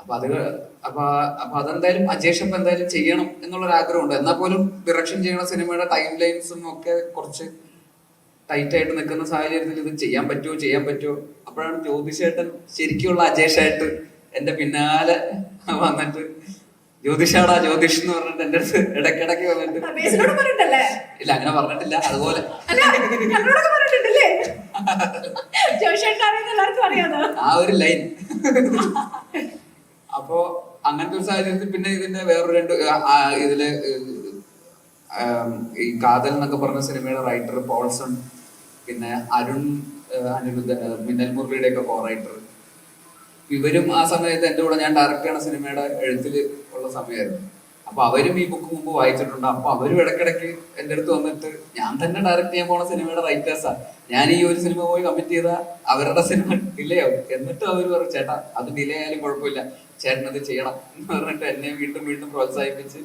അപ്പൊ അത് അപ്പൊ അപ്പൊ അതെന്തായാലും അജേഷ് അപ്പൊ എന്തായാലും ചെയ്യണം എന്നുള്ളൊരു ആഗ്രഹമുണ്ട് എന്നാൽ പോലും ഡിറക്ഷൻ ചെയ്യണ സിനിമയുടെ ടൈം ലൈൻസും ഒക്കെ കുറച്ച് ടൈറ്റ് ആയിട്ട് നിൽക്കുന്ന സാഹചര്യത്തിൽ ഇത് ചെയ്യാൻ പറ്റുമോ ചെയ്യാൻ പറ്റുമോ അപ്പോഴാണ് ജ്യോതിഷേട്ടൻ ശരിക്കുള്ള അജേഷായിട്ട് എന്റെ പിന്നാലെ വന്നിട്ട് ജ്യോതിഷാടാ ജ്യോതിഷ് എന്ന് പറഞ്ഞിട്ട് എന്റെ അടുത്ത് ഇടയ്ക്കിടയ്ക്ക് വന്നിട്ട് ഇല്ല അങ്ങനെ പറഞ്ഞിട്ടില്ല അതുപോലെ. ആ ഒരു ലൈൻ അപ്പോ അങ്ങനത്തെ ഒരു സാഹചര്യത്തിൽ പിന്നെ ഇതിന്റെ വേറൊരു രണ്ട് ഇതിൽ ഈ കാതൽ എന്നൊക്കെ പറഞ്ഞ സിനിമയുടെ റൈറ്റർ പോൾസൺ പിന്നെ അരുൺ അനിരുദ്ധ മിന്നൽ മുരളിയുടെ ഒക്കെ കോ റൈറ്റർ ഇവരും ആ സമയത്ത് എന്റെ കൂടെ ഞാൻ ഡയറക്റ്റ് ചെയ്യണ സിനിമയുടെ എഴുത്തിൽ ഉള്ള സമയമായിരുന്നു. അപ്പൊ അവരും ഈ ബുക്ക് മുമ്പ് വായിച്ചിട്ടുണ്ട്. അപ്പൊ അവരും ഇടക്കിടക്ക് എന്റെ അടുത്ത് വന്നിട്ട് ഞാൻ തന്നെ ഡയറക്റ്റ് ചെയ്യാൻ പോണ സിനിമയുടെ റൈറ്റേഴ്സാ ഞാൻ ഈ ഒരു സിനിമ പോയി കമ്മിറ്റ് ചെയ്ത അവരുടെ സിനിമ ഡിലേ ആവും എന്നിട്ട് അവർ പറയും ചേട്ടാ അത് ഡിലേ ആയാലും കുഴപ്പമില്ല. ചേട്ടൻ അത് ചെയ്യണം. എന്ന് പറഞ്ഞിട്ട് എന്നെ വീണ്ടും വീണ്ടും പ്രോത്സാഹിപ്പിച്ച്